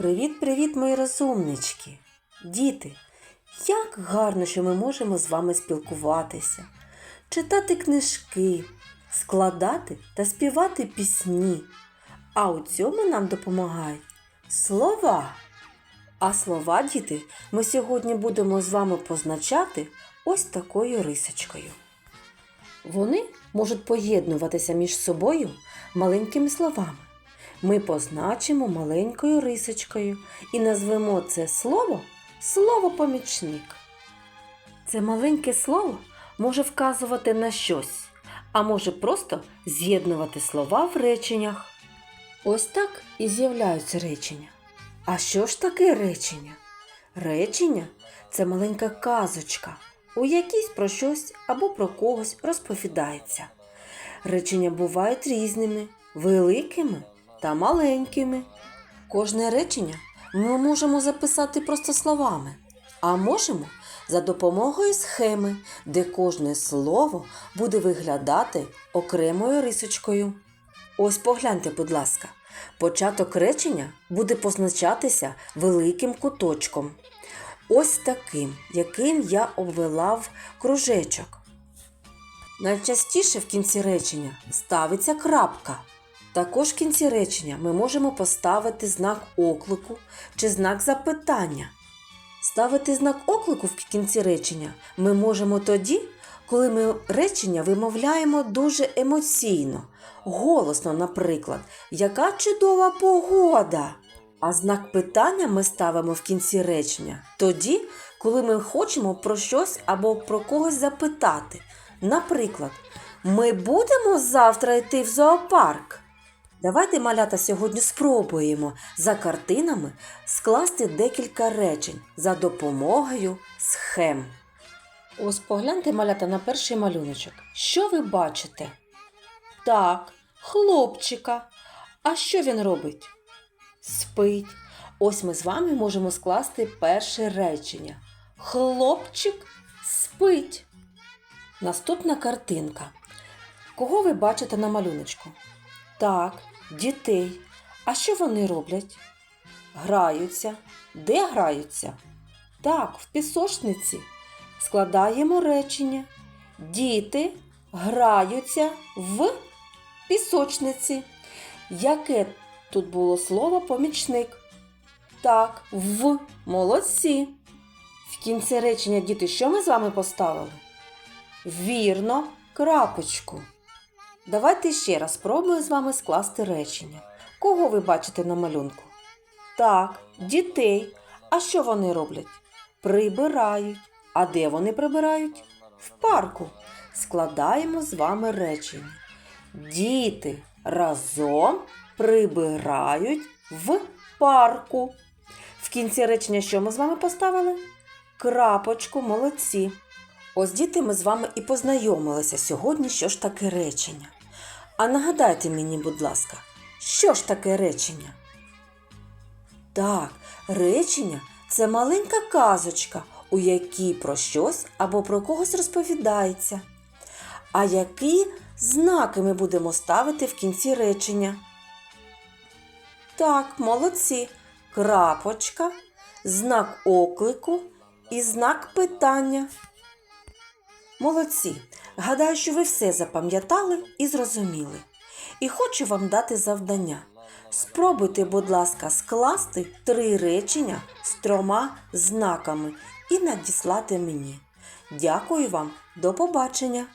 Привіт-привіт, мої розумнички! Діти! Як гарно, що ми можемо з вами спілкуватися, читати книжки, складати та співати пісні. А у цьому нам допомагають слова. А слова, діти, ми сьогодні будемо з вами позначати ось такою рисочкою. Вони можуть поєднуватися між собою маленькими словами. Ми позначимо маленькою рисочкою і назвемо це слово слово-помічник. Це маленьке слово може вказувати на щось, а може просто з'єднувати слова в реченнях. Ось так і з'являються речення. А що ж таке речення? Речення це маленька казочка, у якійсь про щось або про когось розповідається. Речення бувають різними, великими та маленькими. Кожне речення ми можемо записати просто словами, а можемо за допомогою схеми, де кожне слово буде виглядати окремою рисочкою. Ось погляньте, будь ласка, початок речення буде позначатися великим куточком. Ось таким, яким я обвела в кружечок. Найчастіше в кінці речення ставиться крапка. Також в кінці речення ми можемо поставити знак оклику чи знак запитання. Ставити знак оклику в кінці речення ми можемо тоді, коли ми речення вимовляємо дуже емоційно, голосно, наприклад, яка чудова погода. А знак питання ми ставимо в кінці речення тоді, коли ми хочемо про щось або про когось запитати. Наприклад, ми будемо завтра йти в зоопарк. Давайте, малята, сьогодні спробуємо за картинами скласти декілька речень за допомогою схем. Ось погляньте, малята, на перший малюночок. Що ви бачите? Так, хлопчика. А що він робить? Спить. Ось ми з вами можемо скласти перше речення. Хлопчик спить. Наступна картинка. Кого ви бачите на малюночку? Так, дітей. А що вони роблять? Граються. Де граються? Так, в пісочниці. Складаємо речення. Діти граються в пісочниці. Яке тут було слово помічник? Так, в молодці. В кінці речення діти, що ми з вами поставили? Вірно, крапочку. Давайте ще раз спробую з вами скласти речення. Кого ви бачите на малюнку? Так, дітей. А що вони роблять? Прибирають. А де вони прибирають? В парку. Складаємо з вами речення. Діти разом прибирають в парку. В кінці речення що ми з вами поставили? Крапочку, молодці. Ось діти ми з вами і познайомилися сьогодні, що ж таке речення. А нагадайте мені, будь ласка, що ж таке речення? Так, речення це маленька казочка, у якій про щось або про когось розповідається. А які знаки ми будемо ставити в кінці речення? Так, молодці. Крапочка, знак оклику і знак питання. Молодці! Гадаю, що ви все запам'ятали і зрозуміли. І хочу вам дати завдання. Спробуйте, будь ласка, скласти три речення з трьома знаками і надіслати мені. Дякую вам, до побачення!